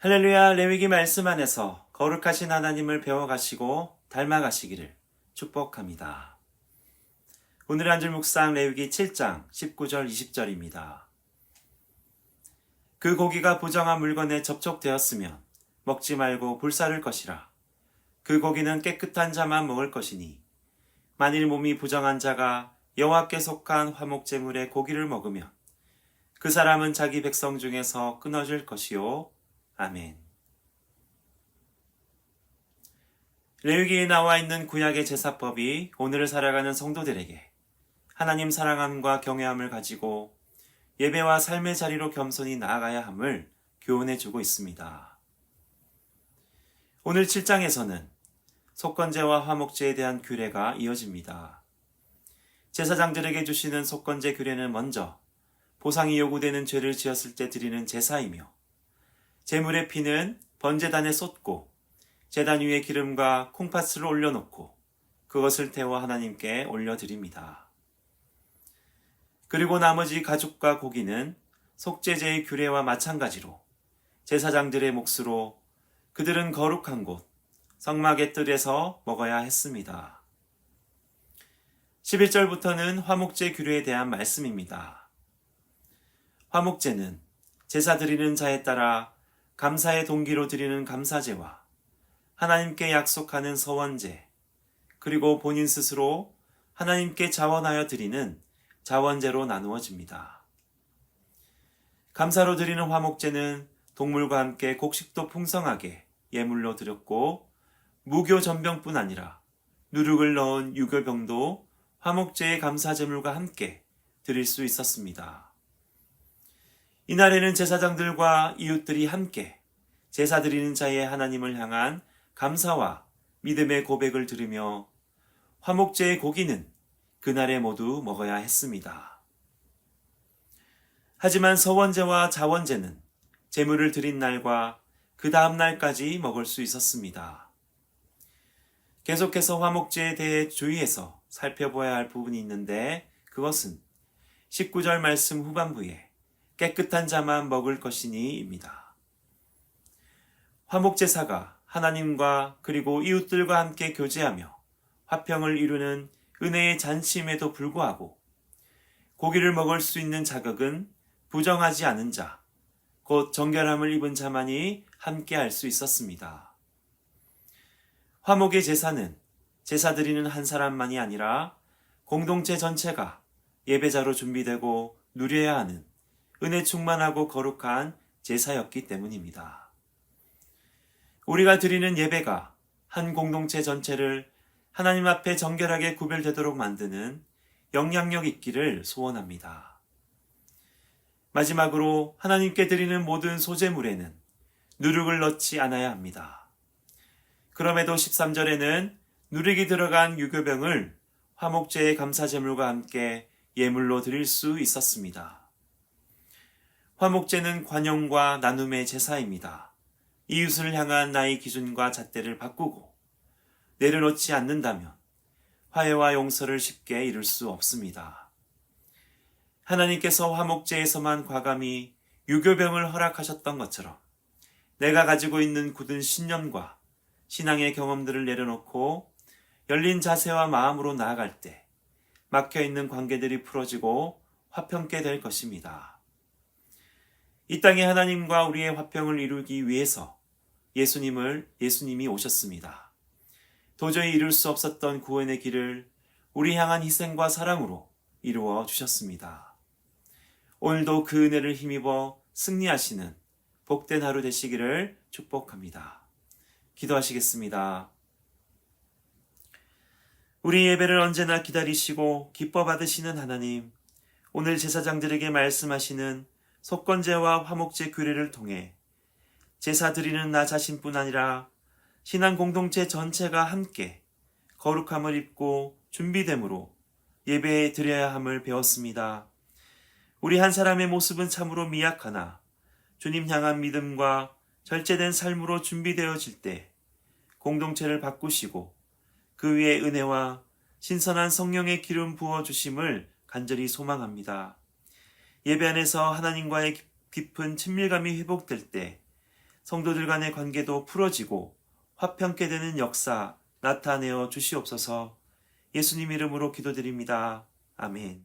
할렐루야 레위기 말씀 안에서 거룩하신 하나님을 배워가시고 닮아가시기를 축복합니다. 오늘 한줄 묵상 레위기 7장 19절 20절입니다. 그 고기가 부정한 물건에 접촉되었으면 먹지 말고 불사를 것이라. 그 고기는 깨끗한 자만 먹을 것이니 만일 몸이 부정한 자가 여호와께 속한 화목제물의 고기를 먹으면 그 사람은 자기 백성 중에서 끊어질 것이요. 아멘. 레위기에 나와 있는 구약의 제사법이 오늘을 살아가는 성도들에게 하나님 사랑함과 경외함을 가지고 예배와 삶의 자리로 겸손히 나아가야 함을 교훈해 주고 있습니다. 오늘 7장에서는 속건제와 화목제에 대한 규례가 이어집니다. 제사장들에게 주시는 속건제 규례는 먼저 보상이 요구되는 죄를 지었을 때 드리는 제사이며 제물의 피는 번제단에 쏟고 제단 위에 기름과 콩팥을 올려놓고 그것을 태워 하나님께 올려드립니다. 그리고 나머지 가죽과 고기는 속죄제의 규례와 마찬가지로 제사장들의 몫으로 그들은 거룩한 곳, 성막의 뜰에서 먹어야 했습니다. 11절부터는 화목제 규례에 대한 말씀입니다. 화목제는 제사 드리는 자에 따라 감사의 동기로 드리는 감사제와 하나님께 약속하는 서원제, 그리고 본인 스스로 하나님께 자원하여 드리는 자원제로 나누어집니다. 감사로 드리는 화목제는 동물과 함께 곡식도 풍성하게 예물로 드렸고 무교 전병뿐 아니라 누룩을 넣은 유교병도 화목제의 감사제물과 함께 드릴 수 있었습니다. 이날에는 제사장들과 이웃들이 함께 제사 드리는 자의 하나님을 향한 감사와 믿음의 고백을 들으며 화목제의 고기는 그날에 모두 먹어야 했습니다. 하지만 서원제와 자원제는 제물을 드린 날과 그 다음 날까지 먹을 수 있었습니다. 계속해서 화목제에 대해 주의해서 살펴봐야 할 부분이 있는데 그것은 19절 말씀 후반부에 깨끗한 자만 먹을 것이니입니다. 화목제사가 하나님과 그리고 이웃들과 함께 교제하며 화평을 이루는 은혜의 잔치임에도 불구하고 고기를 먹을 수 있는 자격은 부정하지 않은 자, 곧 정결함을 입은 자만이 함께 할 수 있었습니다. 화목의 제사는 제사 드리는 한 사람만이 아니라 공동체 전체가 예배자로 준비되고 누려야 하는 은혜 충만하고 거룩한 제사였기 때문입니다. 우리가 드리는 예배가 한 공동체 전체를 하나님 앞에 정결하게 구별되도록 만드는 영향력 있기를 소원합니다. 마지막으로 하나님께 드리는 모든 소재물에는 누룩을 넣지 않아야 합니다. 그럼에도 13절에는 누룩이 들어간 유교병을 화목제의 감사제물과 함께 예물로 드릴 수 있었습니다. 화목제는 관용과 나눔의 제사입니다. 이웃을 향한 나의 기준과 잣대를 바꾸고 내려놓지 않는다면 화해와 용서를 쉽게 이룰 수 없습니다. 하나님께서 화목제에서만 과감히 유교병을 허락하셨던 것처럼 내가 가지고 있는 굳은 신념과 신앙의 경험들을 내려놓고 열린 자세와 마음으로 나아갈 때 막혀 있는 관계들이 풀어지고 화평케 될 것입니다. 이 땅에 하나님과 우리의 화평을 이루기 위해서 예수님을 예수님이 오셨습니다. 도저히 이룰 수 없었던 구원의 길을 우리 향한 희생과 사랑으로 이루어 주셨습니다. 오늘도 그 은혜를 힘입어 승리하시는 복된 하루 되시기를 축복합니다. 기도하시겠습니다. 우리 예배를 언제나 기다리시고 기뻐 받으시는 하나님, 오늘 제사장들에게 말씀하시는 속건제와 화목제 규례를 통해 제사 드리는 나 자신뿐 아니라 신앙 공동체 전체가 함께 거룩함을 입고 준비됨으로 예배에 드려야 함을 배웠습니다. 우리 한 사람의 모습은 참으로 미약하나 주님 향한 믿음과 절제된 삶으로 준비되어질 때 공동체를 바꾸시고 그 위에 은혜와 신선한 성령의 기름 부어 주심을 간절히 소망합니다. 예배 안에서 하나님과의 깊은 친밀감이 회복될 때 성도들 간의 관계도 풀어지고 화평케 되는 역사 나타내어 주시옵소서 예수님 이름으로 기도드립니다. 아멘.